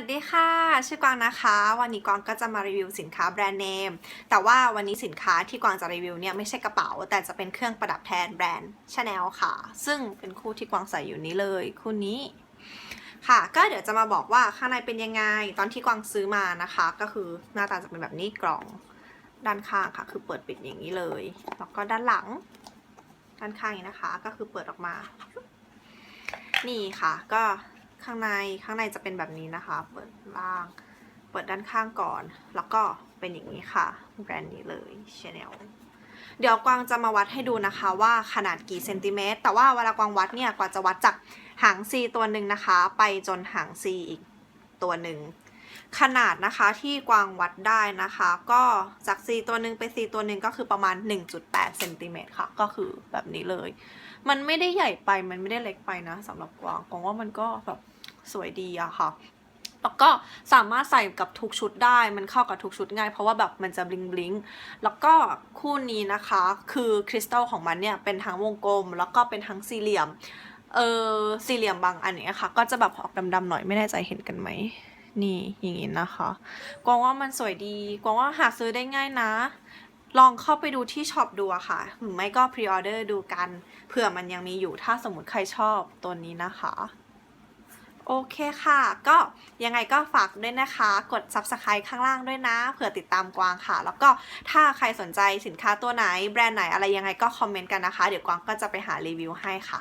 สดีค่ะ ชื่อกวางนะคะ วันนี้กวางก็จะมารีวิวสินค้าแบรนด์เนม แต่ว่าวันนี้สินค้าที่กวางจะรีวิวเนี่ยไม่ใช่กระเป๋า แต่จะเป็นเครื่องประดับแทนแบรนด์ชาแนลค่ะ ซึ่งเป็นคู่ที่กวางใส่อยู่นี้เลย คู่นี้ ค่ะ ก็เดี๋ยวจะมาบอกว่าข้างในเป็นยังไง ตอนที่กวางซื้อมานะคะ ก็คือหน้าตาจะเป็นแบบนี้กล่องด้านข้างค่ะ คือเปิดปิดอย่างนี้เลย แล้วก็ด้านหลัง ด้านข้างนี้นะคะ ก็คือเปิดออกมา นี่ค่ะ ก็ ข้างในข้างในจะเป็นแบบนี้นะคะ เปิดล่าง เปิดด้านข้างก่อน แล้วก็เป็นอย่างนี้ค่ะ แบรนด์นี้เลย Chanel เดี๋ยวกวางจะมาวัดให้ดูนะคะว่าขนาดกี่เซนติเมตร แต่ว่าเวลากวางวัดเนี่ยกว่าจะวัดจากหาง C ตัวหนึ่งนะคะ ไปจนหาง C อีกตัวหนึ่ง ขนาดนะคะที่กวางวัดได้นะคะ ก็จาก C ตัวหนึ่งไป C ตัวหนึ่งก็คือประมาณ 1.8เซนติเมตรค่ะ ก็คือแบบนี้เลย มันไม่ได้ใหญ่ไปมันไม่ได้เล็กไปนะสำหรับกวางกวางว่ามันก็แบบสวยดีอะค่ะแล้วก็สามารถใส่กับทุกชุดได้ มันเข้ากับทุกชุดง่าย เพราะว่าแบบมันจะบลิงบลิงแล้วก็คู่นี้นะคะ คือคริสตัลของมันเนี่ยเป็นทั้งวงกลม แล้วก็เป็นทั้งสี่เหลี่ยม เออสี่เหลี่ยมบางอันเนี้ยค่ะ ก็จะแบบออกดำๆหน่อยไม่แน่ใจเห็นกันไหม นี่อย่างงี้นะคะกวางว่ามันสวยดีกวางว่าหาซื้อได้ง่ายนะ ลองเข้าไปดูที่ช็อปดูอะค่ะ หรือไม่ก็พรีออเดอร์ดูกันเผื่อมันยังมีอยู่ถ้าสมมติใครชอบตัวนี้นะคะโอเคค่ะ ก็ยังไงก็ฝากด้วยนะคะ กด subscribe ข้างล่างด้วยนะ เผื่อติดตามกวางค่ะ แล้วก็ถ้าใครสนใจสินค้าตัวไหน แบรนด์ไหนอะไรยังไงก็คอมเมนต์กันนะคะ เดี๋ยวกวางก็จะไปหารีวิวให้ค่ะ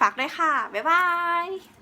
ฝากด้วยค่ะ บ๊ายบาย